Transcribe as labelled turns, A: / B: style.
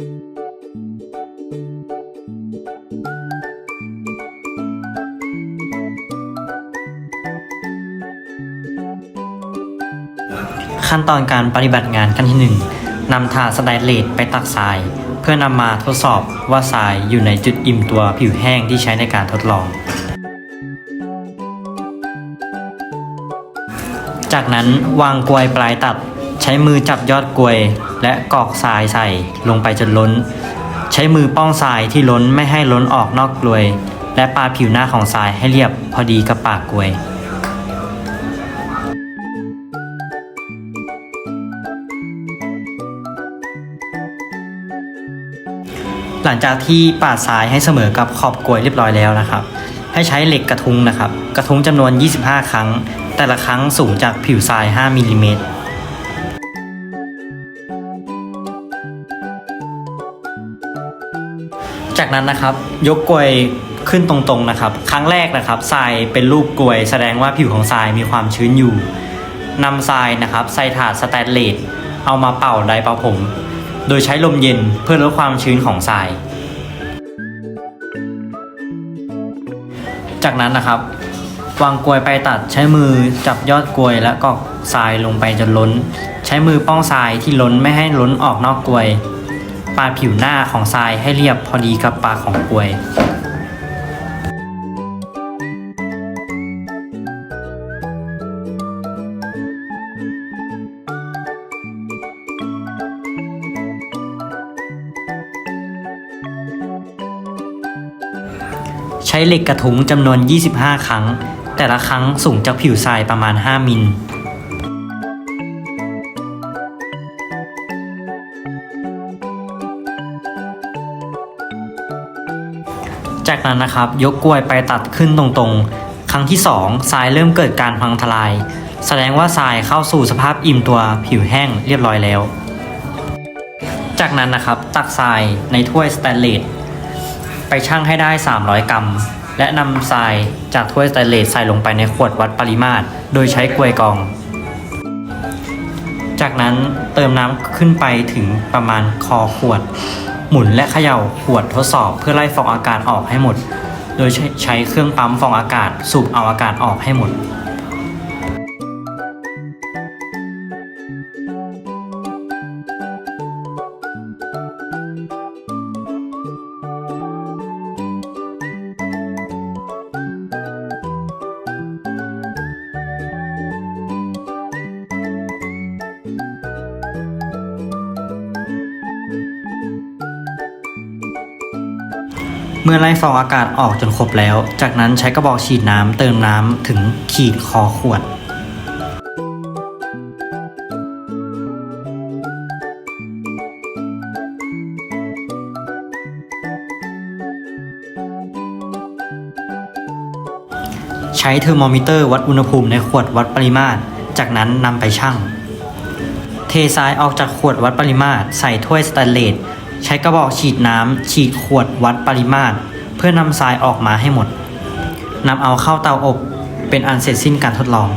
A: ขั้นตอนการปฏิบัติงานขั้นที่ 1 นำถาดสไตนเลสไปตักทราย เพื่อนำมาทดสอบว่าทรายอยู่ในจุดอิ่มตัวผิวแห้งที่ใช้ในการทดลอง จากนั้นวางกลวยปลายตัด ใช้มือจับยอดกลวย และกอกทรายใส่ลงไปจนล้น ใช้มือป้องทรายที่ล้นไม่ให้ล้นออกนอกกลวย และปาผิวหน้าของทรายให้เรียบพอดีกับปากกลวยหลังจากที่ปาดทรายให้เสมอกับขอบกลวยเรียบร้อยแล้วนะครับ ให้ใช้เหล็กกระทุ้งนะครับ กระทุ้งจำนวน 25 ครั้ง แต่ละครั้งสูงจากผิวทราย 5มิลลิเมตร จากนั้นนะครับยกกลวยขึ้นตรงๆนะครับ ครั้งแรกนะครับทรายเป็นรูปกลวย แสดงว่าผิวของทรายมีความชื้นอยู่นำทรายนะครับใส่ถาดสแตนเลสเอามาเป่าไดร์เป่าผม โดยใช้ลมเย็นเพื่อลดความชื้นของทราย จากนั้นนะครับ วางกลวยไปตัดใช้มือจับยอดกลวยและกอกทรายลงไปจนล้น ใช้มือป้องทรายที่ล้นไม่ให้ล้นออกนอกกลวย ปาดผิวหน้าของทรายให้เรียบพอดีกับปากของกลวย ใช้เหล็กกระทุ้งจำนวน 25 ครั้ง แต่ละครั้งสูงจากผิวทรายประมาณ 5 มิล จากนั้นนะครับยกกลวยไปตัดขึ้นตรงๆ ครั้งที่ 2 ทรายเริ่มเกิดการพังทลาย แสดงว่าทรายเข้าสู่สภาพอิ่มตัวผิวแห้งเรียบร้อยแล้ว จากนั้นนะครับตักทรายในถ้วยสแตนเลสไปชั่งให้ได้ 300 กรัม และนำทรายจากถ้วยสแตนเลสใส่ลงไปในขวดวัดปริมาตร โดยใช้กลวยกอง จากนั้นเติมน้ำขึ้นไปถึงประมาณคอขวด หมุนและเขย่าขวดทดสอบเพื่อไล่ฟองอากาศออกให้หมด โดยใช้เครื่องปั๊มฟองอากาศสูบเอาอากาศออกให้หมด เมื่อไล่ฟองอากาศออกจนครบแล้ว จากนั้นใช้กระบอกฉีดน้ำเติมน้ำถึงขีดคอขวด ใช้เทอร์โมมิเตอร์วัดอุณหภูมิในขวดวัดปริมาตร จากนั้นนำไปชั่ง เททรายออกจากขวดวัดปริมาตร ใส่ถ้วยสแตนเลส ใช้กระบอกฉีดน้ำฉีดขวดวัดปริมาตร เพื่อนำทรายออกมาให้หมดนำเอาเข้าเตาอบเป็นอันเสร็จสิ้นการทดลอง